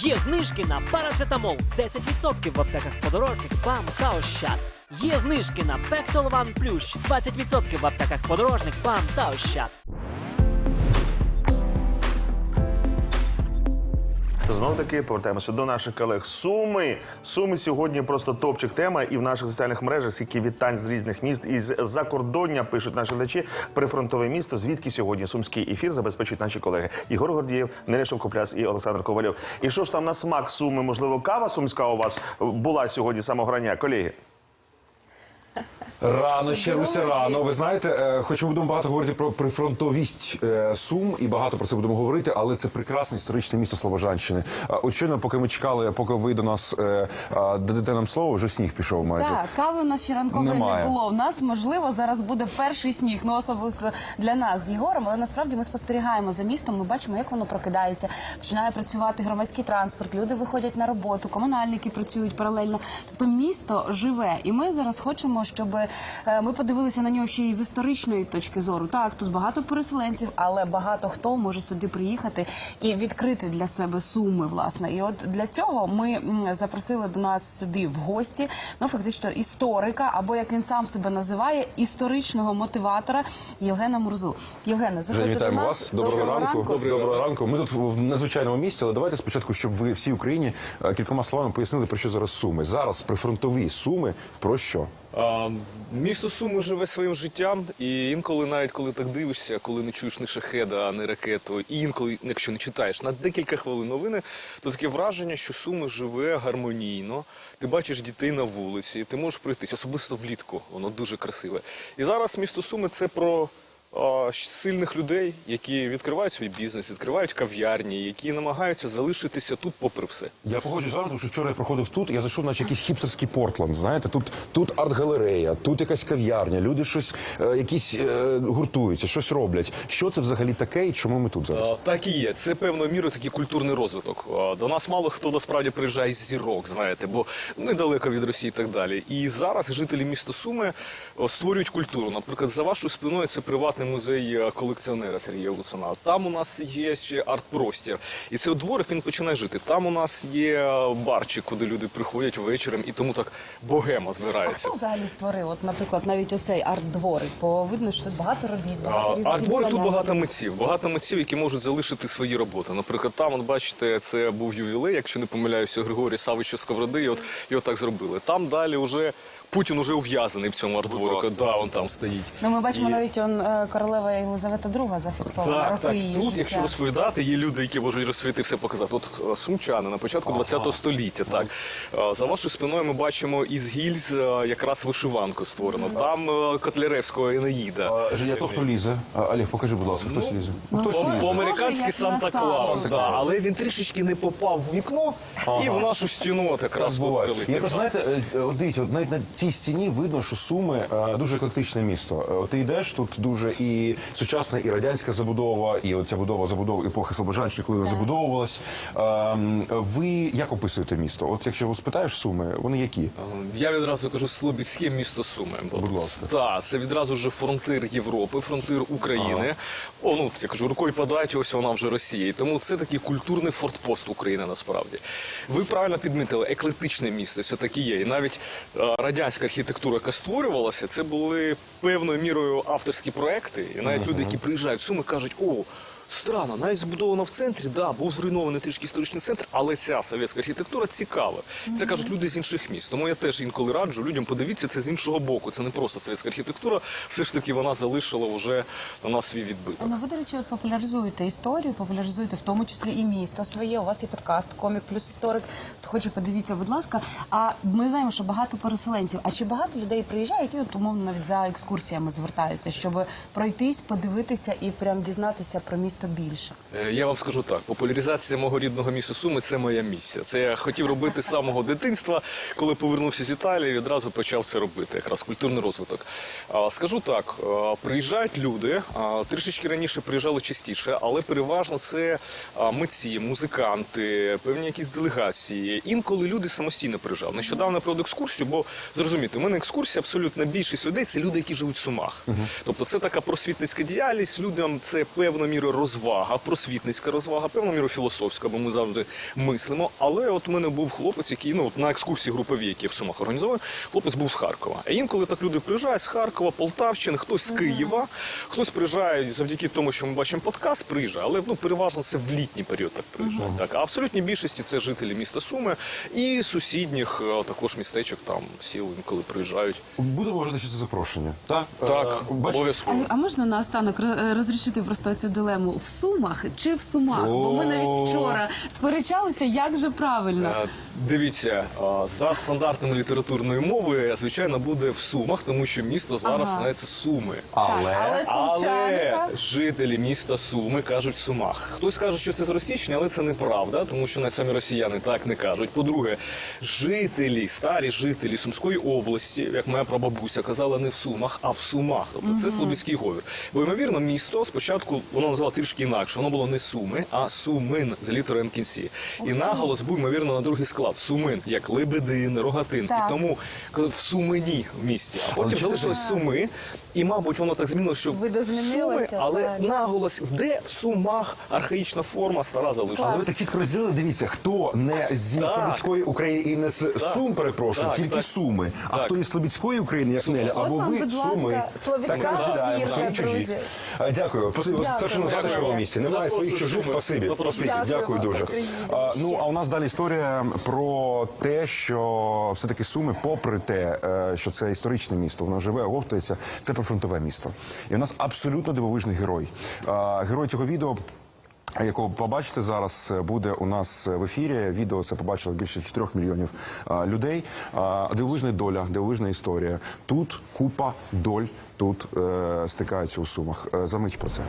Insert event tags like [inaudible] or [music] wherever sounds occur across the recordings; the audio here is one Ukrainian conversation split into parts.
Є знижки на парацетамол 10% в аптеках подорожник, БАМ та Ощад. Є знижки на Пектолван Плющ 20% в аптеках подорожник, БАМ та Ощад. Знову таки повертаємося до наших колег. Суми. Суми сьогодні просто топчик тема. І в наших соціальних мережах скільки вітань з різних міст із закордоння пишуть наші глядачі. Прифронтове місто. Звідки сьогодні сумський ефір забезпечують наші колеги Ігор Гордієв, Неля Шовкопляс і Олександр Ковальов. І що ж там на смак суми? Можливо, кава сумська у вас була сьогодні самограння, колеги? Рано ще Руся, рано. Ви знаєте, е, хоч ми будемо багато говорити про прифронтовість е, Сум, і багато про це будемо говорити, але це прекрасне історичне місто Слобожанщини. От щойно, поки ми чекали, поки ви до нас е, дадете нам слово, вже сніг пішов майже. Так, кави у нас ще ранкової не було. У нас можливо зараз буде перший сніг. Ну особисто для нас з Єгором. Але насправді ми спостерігаємо за містом. Ми бачимо, як воно прокидається. Починає працювати громадський транспорт. Люди виходять на роботу, комунальники працюють паралельно. Тобто місто живе, і ми зараз хочемо, щоб е, ми подивилися на нього ще й з історичної точки зору. Так, тут багато переселенців, але багато хто може сюди приїхати і відкрити для себе суми. Власне, і от для цього ми запросили до нас сюди в гості. Ну фактично історика, або як він сам себе називає, історичного мотиватора Євгена Мурзу. Євгена, заходьте до вітаємо нас. вас. Доброго, ранку. Доброго ранку. Ми тут в надзвичайному місці, але давайте спочатку, щоб ви всій Україні е, кількома словами пояснили, про що зараз суми. Зараз прифронтові суми про що? Місто Суми живе своїм життям, і інколи, навіть коли так дивишся, коли не чуєш ні шахеда, ні ракету, і інколи, якщо не читаєш на декілька хвилин новини, то таке враження, що Суми живе гармонійно. Ти бачиш дітей на вулиці, ти можеш пройтись, особисто влітку, воно дуже красиве. І зараз місто Суми це про. Сильних людей, які відкривають свій бізнес, відкривають кав'ярні, які намагаються залишитися тут попри все. Я погоджуюсь з вами, тому що вчора я проходив тут, я зайшов, наче якийсь хіпстерський Портленд. Знаєте, тут, тут арт-галерея, тут якась кав'ярня, люди щось е, якісь е, гуртуються, щось роблять. Що це взагалі таке і чому ми тут зараз? А, Так і є. Це певною мірою такий культурний розвиток. До нас мало хто насправді приїжджає з зірок, знаєте, бо ми далеко від Росії і так далі. І зараз жителі міста Суми створюють культуру. Наприклад, за вашою спиною це приватний музей колекціонера Сергія Луцина. Там у нас є ще арт-простір. І цей дворик він починає жити. Там у нас є барчик, куди люди приходять вечором, і тому так богема А збирається. хто взагалі створив? От, наприклад, навіть оцей арт-дворик, бо видно, що тут багато робіт. багато Арт-двор тут багато митців, багато митців, які можуть залишити свої роботи. Наприклад, там, от бачите, це був ювілей, якщо не помиляюся, Григорія Савича Сковороди, і от його так зробили. Там далі вже Путін уже ув'язаний в цьому арт-дворику. Да, он там стоїть. Ну, ми бачимо І- навіть он е, королева Єлизавета II зафіксована Так, роки так. її Тут, життя. якщо розповідати, є люди, які можуть розсвіти все показати. От е, сумчани на початку ХХ століття. Так Е, за вашою спиною ми бачимо із гільз е, якраз вишиванку створено. Там е, Котляревського Енеїда. Женя, то хто лізе? А, Олег, покажи, будь ласка, хтось лізе. Ну, Хтось схоже, лізе. По-американськи схоже, як на Санта-Клаус, да. але він трішечки не попав в вікно і в нашу стіну от Так якраз тут буває. Я просто знаєте, е, от дивіться, от навіть на цій стіні видно, що Суми е, дуже еклектичне місто. Е, Ти йдеш тут дуже і сучасна, і радянська забудова, і оця будова забудова епохи Слобожанщини, коли вона забудовувалась. Ем, Ви як описуєте місто? От якщо спитаєш Суми, вони які? Я відразу кажу Слобідське місто Суми. Бо Будь ласка. Так, це відразу вже фронтир Європи, фронтир України. О, ну я кажу, рукою подають, ось вона вже Росія. Тому це такий культурний фортпост України насправді. Ви правильно підмітили, еклектичне місто, це таке є. І навіть е, радянська архітектура, яка створювалася, це були певною мірою авторські проекти. І навіть люди, які приїжджають в Суми, кажуть, о. Странно, навіть збудовано в центрі, да, був зруйнований трішки історичний центр, але ця совєтська архітектура цікава. Це кажуть люди з інших міст. Тому я теж інколи раджу людям подивіться це з іншого боку. Це не просто совєтська архітектура, все ж таки вона залишила вже на нас свій відбиток. Ну, ви, до речі, от популяризуєте історію, популяризуєте в тому числі і місто своє. У вас є подкаст Комік плюс історик. Хоче, подивіться, будь ласка. А ми знаємо, що багато переселенців. А чи багато людей приїжджають і от умовно навіть за екскурсіями звертаються, щоб пройтись, подивитися і прям дізнатися про місто більше? Е, Я вам скажу так: популяризація мого рідного міста Суми це моя місія. Це я хотів робити з самого дитинства. Коли повернувся з Італії, відразу почав це робити, якраз культурний розвиток. Скажу так: приїжджають люди, трішечки раніше приїжджали частіше, але переважно це митці, музиканти, певні якісь делегації. Інколи люди самостійно приїжджали. Нещодавно проводив екскурсію, бо зрозуміти, у мене екскурсія абсолютно більшість людей це люди, які живуть в Сумах. Тобто це така просвітницька діяльність. Людям це певною мірою розвага, просвітницька розвага, певно міру філософська, бо ми завжди мислимо. Але от у мене був хлопець, який ну от на екскурсії групові, які я в Сумах організовую, хлопець був з Харкова. А інколи так люди приїжджають з Харкова, Полтавщини, хтось з Києва, хтось приїжджає завдяки тому, що ми бачимо подкаст, приїжджає, але ну переважно це в літній період так приїжджає. Так, а абсолютній більшості це жителі міста Суми і сусідніх е, також містечок там сіл інколи приїжджають. Будемо вважати, що це запрошення. Так, Так, Е, обов'язково. А, а можна наостанок ро- розрішити просто цю дилему в Сумах чи в Сумах? Бо ми навіть вчора сперечалися, як же правильно. Дивіться, за стандартними літературною мовою, звичайно, буде в Сумах, тому що місто зараз Ага. називається Суми. але але Але жителі міста Суми кажуть Сумах. Хтось каже, що це зросійщення, але це неправда, тому що навіть самі росіяни так не кажуть. По-друге, жителі, старі жителі Сумської області, як моя прабабуся, казала не в Сумах, а в Сумах. Тобто це слобідський говір. Бо ймовірно, місто спочатку воно називало трішки інакше. Воно було не Суми, а Сумин за літерою М кінці. І наголос був ймовірно на другий склад Сумин, як Лебедин, Рогатин. Так. І тому коли в Сумині в місті. А потім залишилось Суми, і, мабуть, воно так змінило, що Суми, але так. наголос, де в Сумах архаїчна форма стара залишилась. ви так чітко розділили, дивіться, хто не зі Так. Слобідської України і не з Сум, перепрошую, Так, тільки так. Суми. А Так. хто із Слобідської України, як Неля, або ви Суми. Слобідська Так свої чужі. друзі. Дякую. Совершенно Дякую. затишному місці. Немає своїх чужих. Спасибі. Спасибі. Дякую Дякую дуже. А, Ну, а у нас далі історія про те, що все-таки Суми, попри те, е, що це історичне місто, воно живе, оговтується, це прифронтове місто. І у нас абсолютно дивовижний герой. Герой цього відео якого побачите зараз, буде у нас в ефірі. Відео це побачило більше 4 мільйонів а, людей. А, дивовижна доля, дивовижна історія. Тут купа доль тут е, стикаються у сумах. Е, Замить про це.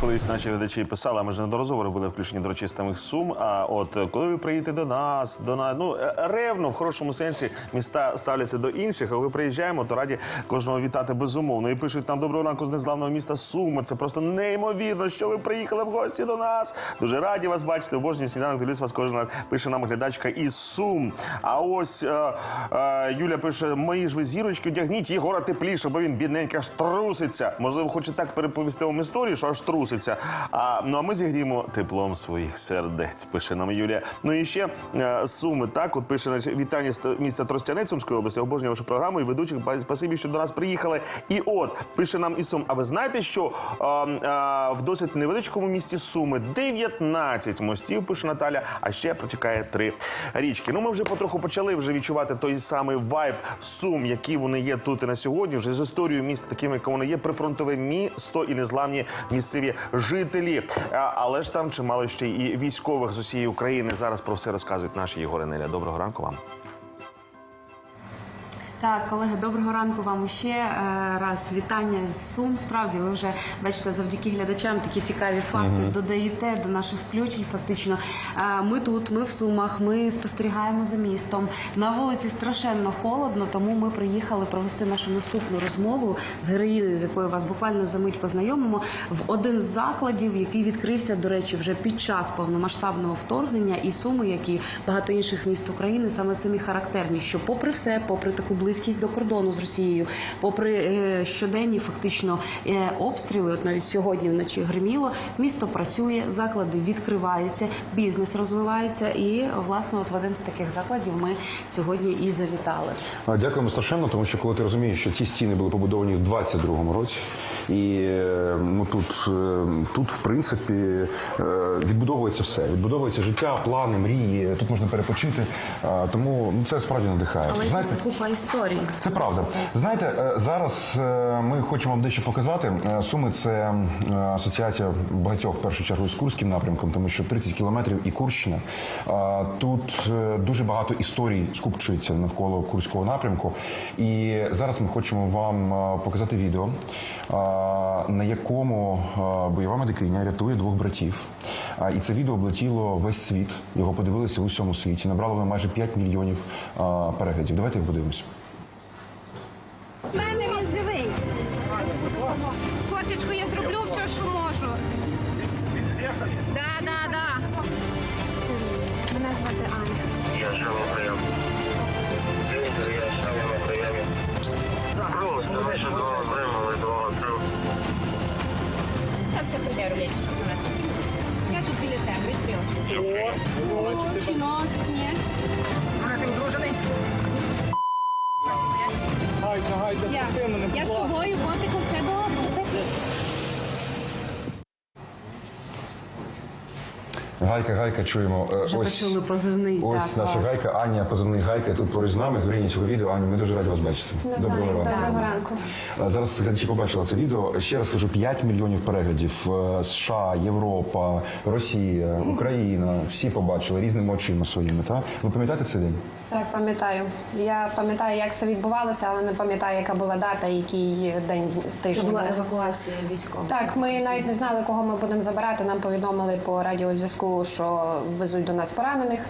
Колись наші глядачі писали, а ми ж неодноразово робили включення до речистих сум. А от е, коли ви приїдете до нас, до нас, ну е, ревно в хорошому сенсі міста ставляться до інших. А коли приїжджаємо, то раді кожного вітати безумовно. І пишуть нам доброго ранку з незламного міста Суми. Це просто неймовірно, що ви приїхали в гості до нас. Дуже раді вас бачити. Обожнюю сніданок. Дивлюсь вас кожен раз. Пише нам глядачка із Сум. А ось е, е, Юля пише: мої ж ви зірочки, одягніть Єгора тепліше, бо він бідненько аж труситься. Можливо, хоче так переповісти вам історію, що аж труситься. А ну а ми зігріємо теплом своїх сердець. Пише нам Юлія. Ну і ще е, суми. Так, от пише значить, вітання міста Тростянець Сумської області. Обожнюю вашу програму і ведучих. Спасибі, що до нас приїхали. І от пише нам із Сум. А ви знаєте, що е, е, в досить невеличкому місті Суми 19 мостів, пише Наталя, а ще протікає три річки. Ну, ми вже потроху почали вже відчувати той самий вайб Сум, які вони є тут і на сьогодні. Вже з історією міста, таким, як воно є, прифронтове місто і незламні місцеві жителі. Але ж там чимало ще і військових з усієї України. Зараз про все розказують наші Єгори Неля. Доброго ранку вам. Так, колеги, доброго ранку вам ще е, раз. Вітання з Сум. Справді, ви вже бачите, завдяки глядачам такі цікаві факти додаєте до наших включень. Фактично, Е, ми тут, ми в Сумах, ми спостерігаємо за містом. На вулиці страшенно холодно, тому ми приїхали провести нашу наступну розмову з героїною, з якою вас буквально за мить познайомимо, в один з закладів, який відкрився, до речі, вже під час повномасштабного вторгнення. І суми, як і багато інших міст України, саме цим і характерні, що, попри все, попри таку близькість до кордону з Росією, попри е, щоденні фактично е, обстріли, от навіть сьогодні вночі гриміло, місто працює, заклади відкриваються, бізнес розвивається. І власне, от в один з таких закладів ми сьогодні і завітали. Дякуємо страшенно, тому що коли ти розумієш, що ці стіни були побудовані в 22-му році, і ну тут, тут в принципі відбудовується все. Відбудовується життя, плани, мрії. Тут можна перепочити. Тому ну, це справді надихає. Але Знаєте, купа історій. це правда. Знаєте, е, зараз е, ми хочемо вам дещо показати. Е, Суми це асоціація багатьох в першу чергу з Курським напрямком, тому що 30 кілометрів і Курщина. Тут дуже багато історій скупчується навколо Курського напрямку. І зараз ми хочемо вам показати відео, на якому бойова медикиня рятує двох братів. І це відео облетіло весь світ. Його подивилися в усьому світі. Набрало воно майже 5 мільйонів переглядів. Давайте його подивимось. Да. Мене звати Аня. Я сам на прийом. Я сам на прийомі. Я все прийде рулеть, щоб на нас закінчився. Я тут біля тебе, відкрий очі. О, чиносні. Я, я з тобою, котику, все добре, все Гайка, гайка, чуємо. Е, Вже ось почули позивний. ось так, наша ваш. гайка, Аня, позивний гайка. Тут поруч з нами, гріні цього відео. Аня, ми дуже раді вас бачити. Доброго ранку. Доброго ранку. А Зараз глядачі побачили це відео. Ще раз кажу, 5 мільйонів переглядів. Е, США, Європа, Росія, Україна. Всі побачили різними очима своїми. Та ви пам'ятаєте цей день? Так, пам'ятаю. Я пам'ятаю, як все відбувалося, але не пам'ятаю, яка була дата, який день Це була евакуація військових. Так, ми навіть не знали, кого ми будемо забирати. Нам повідомили по радіозв'язку, що везуть до нас поранених,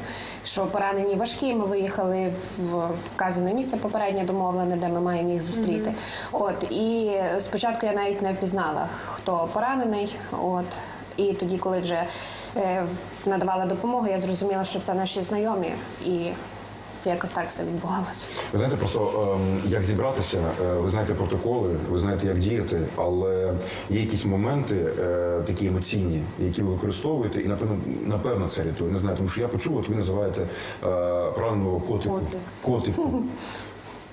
що поранені важкі. Ми виїхали в вказане місце попереднє домовлене, де ми маємо їх зустріти. От і спочатку я навіть не впізнала, хто поранений. От. І тоді, коли вже е, надавала допомогу, я зрозуміла, що це наші знайомі, і якось так все відбувалося. Ви знаєте, просто ем, як зібратися, е, ви знаєте протоколи, ви знаєте, як діяти, але є якісь моменти е, такі емоційні, які ви використовуєте, і напевно, напевно це рятує. Не знаю, тому що я почув, от ви називаєте е, пораненого котику. Котику. [laughs]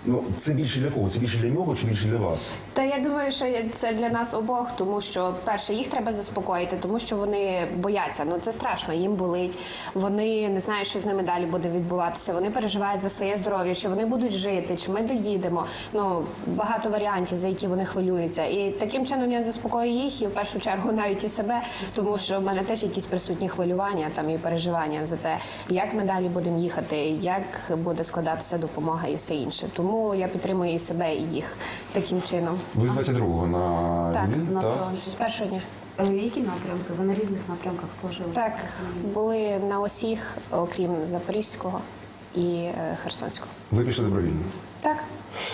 Ну, це більше для кого? Це більше для нього чи більше для вас? Та я думаю, що це для нас обох, тому що перше їх треба заспокоїти, тому що вони бояться. Ну це страшно, їм болить. Вони не знають, що з ними далі буде відбуватися. Вони переживають за своє здоров'я, чи вони будуть жити, чи ми доїдемо. Ну багато варіантів, за які вони хвилюються. І таким чином я заспокою їх і в першу чергу навіть і себе, тому що в мене теж якісь присутні хвилювання там і переживання за те, як ми далі будемо їхати, як буде складатися допомога і все інше. Тому я підтримую і себе, і їх таким чином. Ви з 22-го на Так, війні? на так? фронті. З першого дня. Е, Які напрямки? Ви на різних напрямках служили? Так, були на усіх, окрім Запорізького і е, Херсонського. Ви пішли добровільно. Так.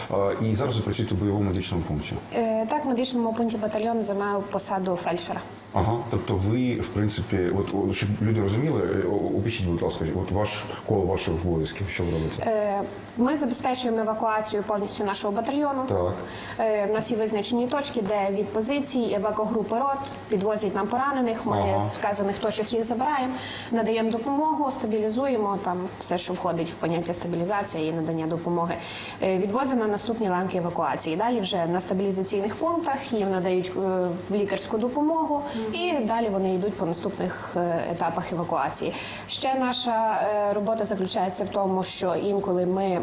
А, і зараз ви працюєте в бойовому медичному пункті. Е, так, в медичному пункті батальйону займаю посаду фельдшера. Ага, тобто ви, в принципі, от, от щоб люди розуміли, е, опишіть, будь ласка, от ваш коло ваших обов'язків, що ви робите? Е, Ми забезпечуємо евакуацію повністю нашого батальйону. Так. Е, У нас є визначені точки, де від позицій евакогрупи рот підвозять нам поранених. Ми Ага. з вказаних точок їх забираємо, надаємо допомогу, стабілізуємо там все, що входить в поняття стабілізація і надання допомоги. Е, Відвозимо на наступні ланки евакуації. Далі вже на стабілізаційних пунктах їм надають е, в лікарську допомогу, і далі вони йдуть по наступних е, етапах евакуації. Ще наша е, робота заключається в тому, що інколи ми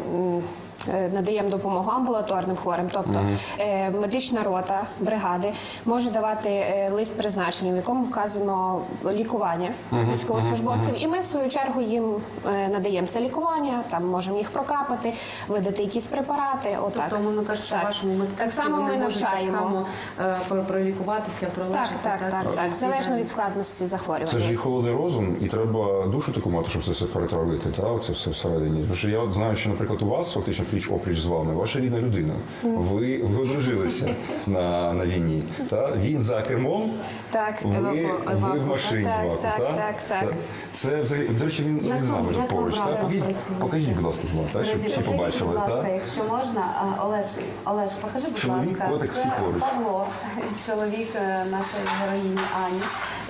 надаємо допомогу амбулаторним хворим, тобто е, медична рота бригади може давати е, лист призначення, в якому вказано лікування військовослужбовців, і ми в свою чергу їм е, надаємо це лікування, там можемо їх прокапати, видати якісь препарати. Отак Тобто, умовно кажучи, Так. вашому медпункті так само вони ми можуть навчаємо. Так само е, про- пролікуватися, пролежати. Так, так, так, так, залежно від складності захворювання. Це ж і холодний розум, і треба душу таку мати, щоб це все перетравити, та це все всередині. Тому що я знаю, що, наприклад, у вас фактично пліч опліч з вами, ваша рідна людина. Ви, ви одружилися на, на війні. Та він за кермом, Так. ви, Еваку- ви в машині. Так, еваку, так, та? так, так. Та- Це взагалі, до речі, він, Як він з нами поруч. Та? Покажіть, покажіть, будь ласка, Влад, та, щоб всі побачили. будь ласка, Та? якщо можна, Олеж, Олеж, покажи, будь Чоловік, ласка. котик, всі поруч. Павло, [laughs] чоловік е, нашої героїні Ані.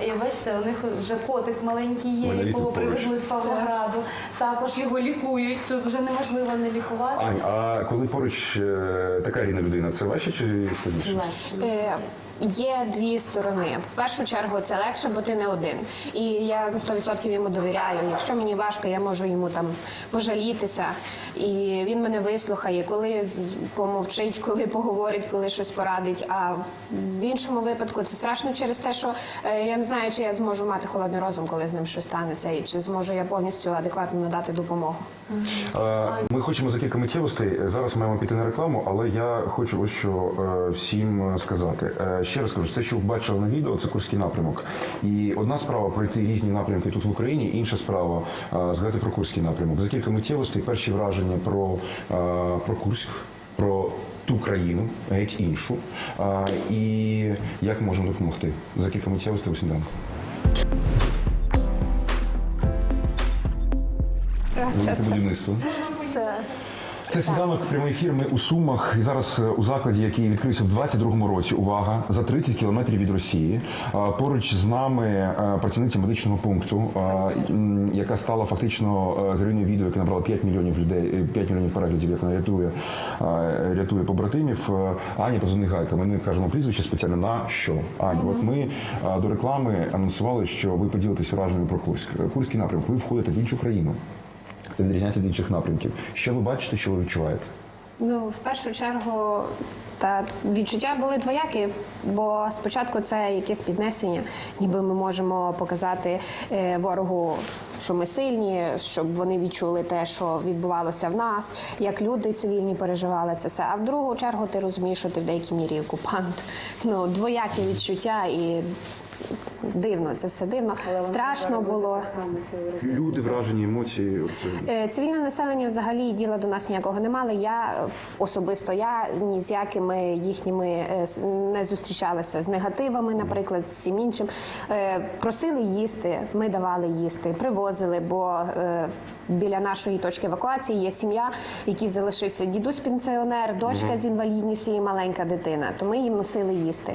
І бачите, у них вже котик маленький є, Вони якого поруч. привезли з Павлограду. Також його лікують. Тут вже неможливо не лікувати. Ань, а коли поруч е, така рідна людина, це важче чи складніше? Е, Є дві сторони. В першу чергу це легше, бо ти не один. І я на 100% йому довіряю. Якщо мені важко, я можу йому там пожалітися. І він мене вислухає, коли з- помовчить, коли поговорить, коли щось порадить. А в іншому випадку це страшно через те, що е, я не знаю, чи я зможу мати холодний розум, коли з ним щось станеться, і чи зможу я повністю адекватно надати допомогу. Е, Ми хочемо за кілька миттєвостей. Зараз маємо піти на рекламу, але я хочу ось що е, всім сказати. Е, Ще раз кажу, те, що бачили на відео, це Курський напрямок. І одна справа пройти різні напрямки тут в Україні, інша справа е, згадати про Курський напрямок. За кілька миттєвостей перші враження про, е, про Курськ, про ту країну, геть іншу. а, І як можемо допомогти. За кілька миттєвостей у сніданку. Велике будівництво. Це сніданок прямий ефір. Ми у Сумах і зараз е, у закладі, який відкрився в 22-му році. Увага за 30 кілометрів від Росії. Поруч з нами е, працівниця медичного пункту, яка стала фактично е, героїною відео, яке набрало 5 мільйонів людей, е, 5 мільйонів переглядів, як вона рятує, е, рятує побратимів. Е, Аня позивний Гайка. Ми не кажемо прізвище спеціально на що. Аня, от ми е, до реклами анонсували, що ви поділитесь враженнями про Курськ. Е, Курський напрямок. Ви входите в іншу країну. Це відрізняється від інших напрямків. Що ви бачите, що ви відчуваєте? Ну, в першу чергу, та відчуття були двоякі, бо спочатку це якесь піднесення, ніби ми можемо показати е, ворогу, що ми сильні, щоб вони відчули те, що відбувалося в нас, як люди цивільні переживали це все. А в другу чергу ти розумієш, що ти в деякій мірі окупант. Ну, двояке відчуття і. Дивно, це все дивно. Страшно було. Люди, вражені, емоції. Оце. Е, Цивільне населення взагалі діла до нас ніякого не мали. Я е, особисто я ні з якими їхніми е, не зустрічалася з негативами, наприклад, з всім іншим. Просили їсти, ми давали їсти, привозили, бо біля нашої точки евакуації є сім'я, якій залишився дідусь пенсіонер, дочка з інвалідністю і маленька дитина. То ми їм носили їсти.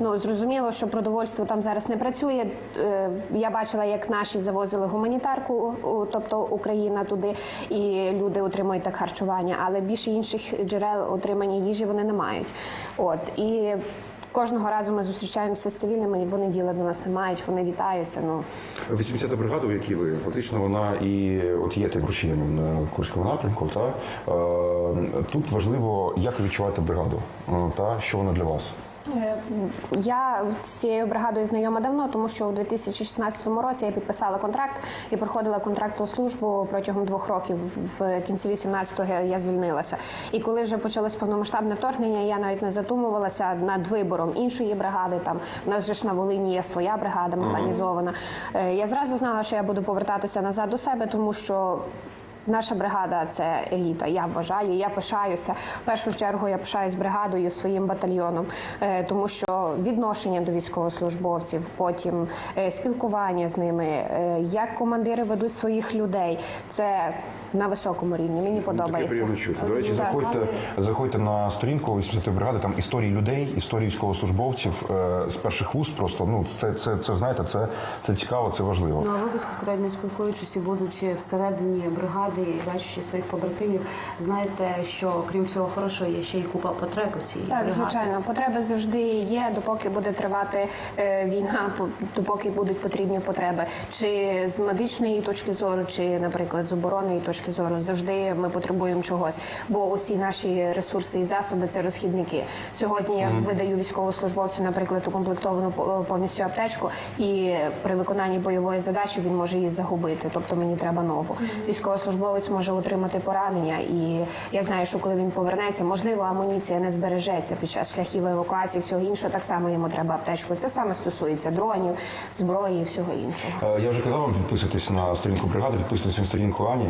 Ну зрозуміло, що продовольство там зараз не працює. Е, Я бачила, як наші завозили гуманітарку, тобто Україна туди, і люди отримують так харчування, але більше інших джерел отримання їжі вони не мають. От і. Кожного разу ми зустрічаємося з цивільними, вони діла до нас не мають, вони вітаються. Ну 80-та бригада, в якій ви фактично вона і от є тим рушієм на Курському напрямку. Та е, тут важливо, як ви відчуваєте бригаду, е, та що вона для вас. Е, Я з цією бригадою знайома давно, тому що у 2016 році я підписала контракт і проходила контрактну службу протягом двох років. В кінці 18-го я звільнилася. І коли вже почалось повномасштабне вторгнення, я навіть не задумувалася над вибором іншої бригади. Там у нас же ж на Волині є своя бригада механізована. Е, Я зразу знала, що я буду повертатися назад до себе, тому що. Наша бригада це еліта. Я вважаю, я пишаюся. В першу чергу я пишаюсь бригадою, своїм батальйоном, е, тому що відношення до військовослужбовців, потім е, спілкування з ними, е, як командири ведуть своїх людей. Це на високому рівні. Мені подобається. приємно чути. До речі, заходьте, заходьте на сторінку 80-ї бригади, там історії людей, історії військовослужбовців е, з перших вуст. Просто ну це, це, це знаєте, це, це цікаво, це важливо. Ну а ви безпосередньо спілкуючись і будучи всередині бригади і бачачи своїх побратимів, знаєте, що крім всього хорошого є ще й купа потреб у цій Так, бригаді. звичайно, потреби завжди є, допоки буде тривати е, війна, по- допоки будуть потрібні потреби, чи з медичної точки зору, чи, наприклад, з оборонної точки зору, завжди ми потребуємо чогось. Бо усі наші ресурси і засоби це розхідники. Сьогодні я видаю військовослужбовцю, наприклад, укомплектовану по- повністю аптечку, і при виконанні бойової задачі він може її загубити. Тобто мені треба нову. Військовослужбовець може отримати поранення, і я знаю, що коли він повернеться, можливо, амуніція не збережеться під час шляхів евакуації, всього іншого. Так само йому треба аптечку. Це саме стосується дронів, зброї і всього іншого. Е, Я вже казав вам підписуйтесь на сторінку бригади, підписуйтесь на сторінку Ані.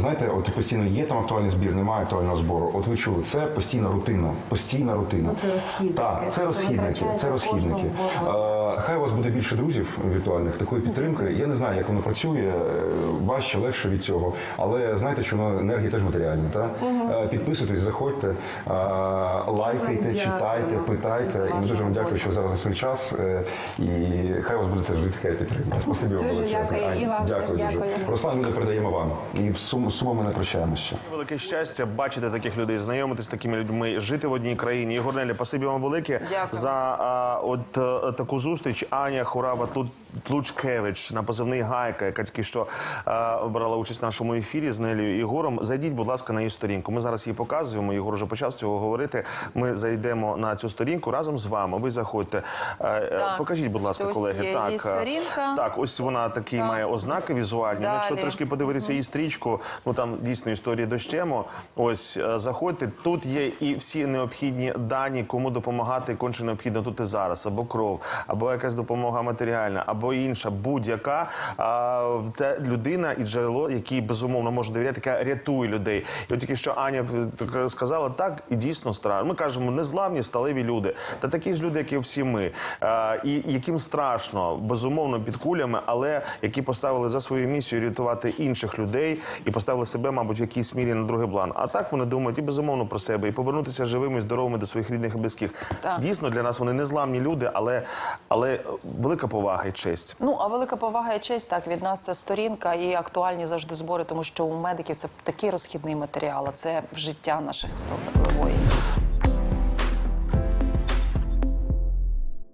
Знаєте, от постійно є там актуальний збір, немає актуального збору. От ви чули, це постійна рутина, постійна рутина. Ну, це розхідники. Так, Це розхідники, це розхідники. Хай у вас буде більше друзів віртуальних, такої підтримки. Я не знаю, як воно працює, е, важче, легше від цього. Але знаєте, що воно енергія теж матеріальна. Та? Е, Підписуйтесь, заходьте, лайкайте, Дякую. читайте, питайте. І ми дуже вам дякую, що ви зараз за свій час. е, І хай у вас буде теж така підтримка. Спасибі вам Дуже величезне. дякую. Дякую дуже. дякую. Руслан, ми передаємо вам. І з сум, з сумами не прощаємося. ще. Велике щастя бачити таких людей, знайомитися з такими людьми, жити в одній країні. Ігор Нелі, спасибі вам велике за а, от таку зустріч. Аня Хурава Тлучкевич на позивний Гайка, яка тільки що а, брала участь в нашому ефірі з Нелею Ігором. Зайдіть, будь ласка, на її сторінку. Ми зараз її показуємо. Ігор вже почав з цього говорити. Ми зайдемо на цю сторінку разом з вами. Ви заходьте. Е, е, Покажіть, будь ласка, колеги. є так, її е, сторінка. так, ось вона такі має ознаки візуальні. Ну, Якщо трошки подивитися її стрічку, ну там дійсно історії дощему. Ось е, заходьте. Тут є і всі необхідні дані, кому допомагати конче необхідно тут і зараз, або кров, або якась допомога матеріальна, або інша, будь-яка людина і джерело, якій безумовно може довіряти, яка рятує людей. І от тільки що Аня сказала, так і дійсно страшно. Ми кажемо, незламні, сталеві люди. Та такі ж люди, як і всі ми. І яким страшно, безумовно, під кулями, але які поставили за свою місію рятувати інших людей і поставили себе, мабуть, в якійсь мірі на другий план. А так вони думають і безумовно про себе, і повернутися живими, і здоровими до своїх рідних і близьких. Так. Дійсно, для нас вони незламні люди, але, але велика повага і честь. Ну а велика повага і честь так від нас це сторінка і актуальні завжди збори, тому що у медиків це такий розхідний матеріал, а це життя наших воїнів.